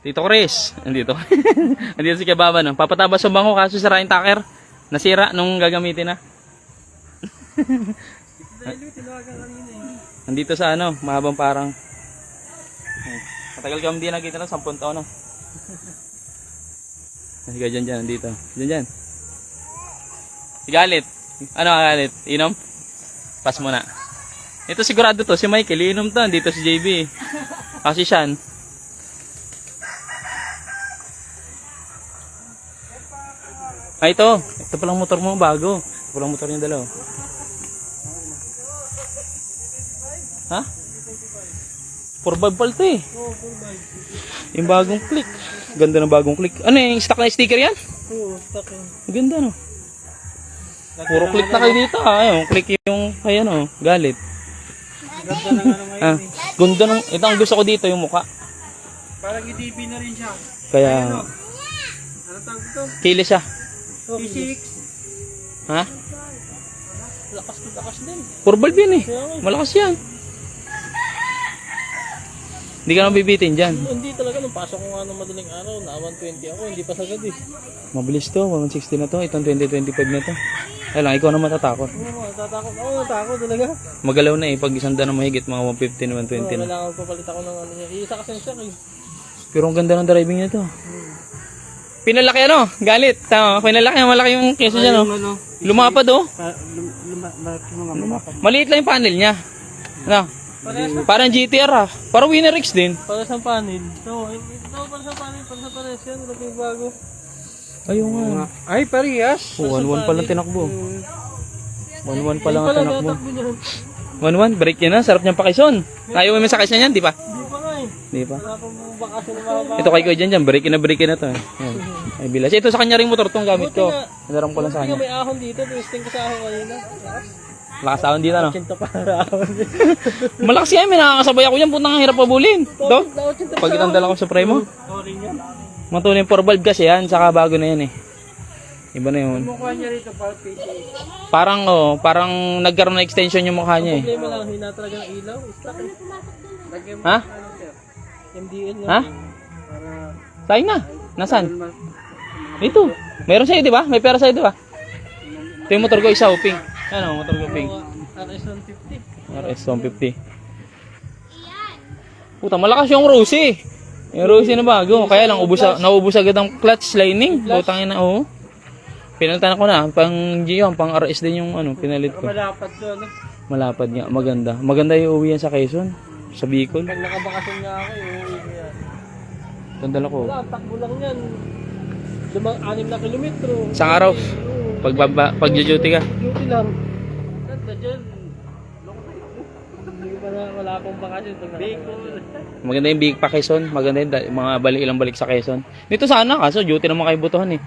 Tito Chris, andito. andito si Kababa no. Papatabas sa bangko kaso sira yung taker. Nasira nung gagamitin na. Andito sa ano, mahabang parang. Matagal kami hindi nakita na, 10 taon na. Sige, dyan, dyan, dito. Dyan, dyan. Si Galit. Ano Galit? Inom? Pass mo na. Ito sigurado to, si Michael, inom to. Dito si JB. Kasi Sean. Ay, ito. Ito palang motor mo, bago. Ito palang motor niya dalaw. Ha? 4 pala to eh. Oo. Yung bagong click. Ganda ng bagong click. Ano yung stock na sticker yan? Oo, stock yun. Ang Ganda no. Puro click na kayo dito ah. Ayun, click yung kaya no, galit. Ganda ng ano ngayon Ah, eh. ganda ng ito ang gusto ko dito yung muka. Parang EDP na rin siya. Kaya Ano tawag ito? kilis siya. P6. Ha? Lakas ko lakas din. Puro bulb yan eh. Kaya nga, Malakas yan. Hindi ka na bibitin dyan. Hindi talaga, nung pasok ko nga ng madaling araw, na 120 ako, hindi pa sagad eh. Mabilis to, 160 na to. Itong 2025 na to. Ay lang, ikaw na matatakot. Oo, natatakot ako, natakot talaga. Magalaw na eh, pag isang na mahigit, mga 150 na 120 Oo, na. kailangan papalit ako ng ano niya. Isa kasi siya eh. Pero ang ganda ng driving nito. Pinalaki ano? Galit. Tama, pinalaki. Malaki yung keso dyan, no? ano? Lumapad, oh. Mga Maliit lang yung panel niya. Ano? Parang GTR, ah. Parang Winner X din. Para sa panel. So, ito para sa panel, para sa pares yan, wala yung bago. Ayun nga. Ay, parehas. Oh, 1-1 pa lang tinakbo. 1-1 pa lang ang Pala tinakbo. natakbo niyan. 1-1, break niya na. Sarap niyang pakison. Ayaw mo sa niyan, di ba? Hindi pa nga eh. Di ba? Na. Ito kay Kuya dyan dyan, break na break na to. Ay bilas. Ito sa kanya ring motor tong gamit ko. Nadarang ko lang sa kanya. may ahon dito, testing ko sa ahon kanina. Lakas ahon dito, no? Kinta para ahon. Malakas yan, may nakakasabay ako yan. Putang hirap pabulin. Kinta Pag itandala ko sa niya. Matuloy yung 4 valve kasi yan, saka bago na yan eh. Iba na yun. Mukha niya rito para PCA. Parang oh, parang nagkaroon ng extension yung mukha niya eh. Problema lang, hina talaga ng ilaw. Ha? Ano. MDL. Ha? Para Sayang na. Nasaan? Dito. Meron sa'yo, di ba? May pera sa'yo, di ba? Ito yung motor ko, isa, pink. Ano, motor ko, pink. RS-150. RS 150. Puta, malakas yung Rosy. Yung Rosy na bago. Kaya lang, ubus, naubos agad ang clutch lining. Putang ina, oo. Pinalitan ko na. Pang Gio, pang RS din yung ano, pinalit ko. Malapad to, ano? Malapad nga, maganda. Maganda yung uwi yan sa Quezon. Sa Bicol. Pag nakabakasyon nga ako, eh, uuwi ko yan. Tandala ko. Wala, takbo lang yan. Lumang anim na kilometro. Isang araw. Pag, pag, pag duty ka. Duty lang. Ganda dyan. Hindi pa na wala akong bakasyon pag nakabakasyon. Maganda yung big pa Quezon. Maganda yung mga balik, ilang balik sa Quezon. Dito sana, kaso duty naman kayo butuhan eh.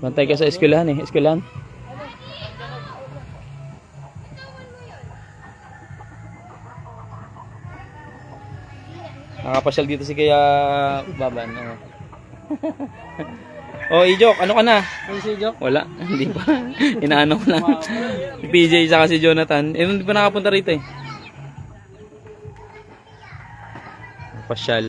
Bantay ka sa eskwelahan eh. Eskwelahan. Nakapasyal dito si Kaya Baban. Oh, oh Ijok, ano ka na? Ano si Jock? Wala, hindi pa. Inaano ko lang. si PJ sa si Jonathan. Eh, hindi pa nakapunta rito eh. Pasyal.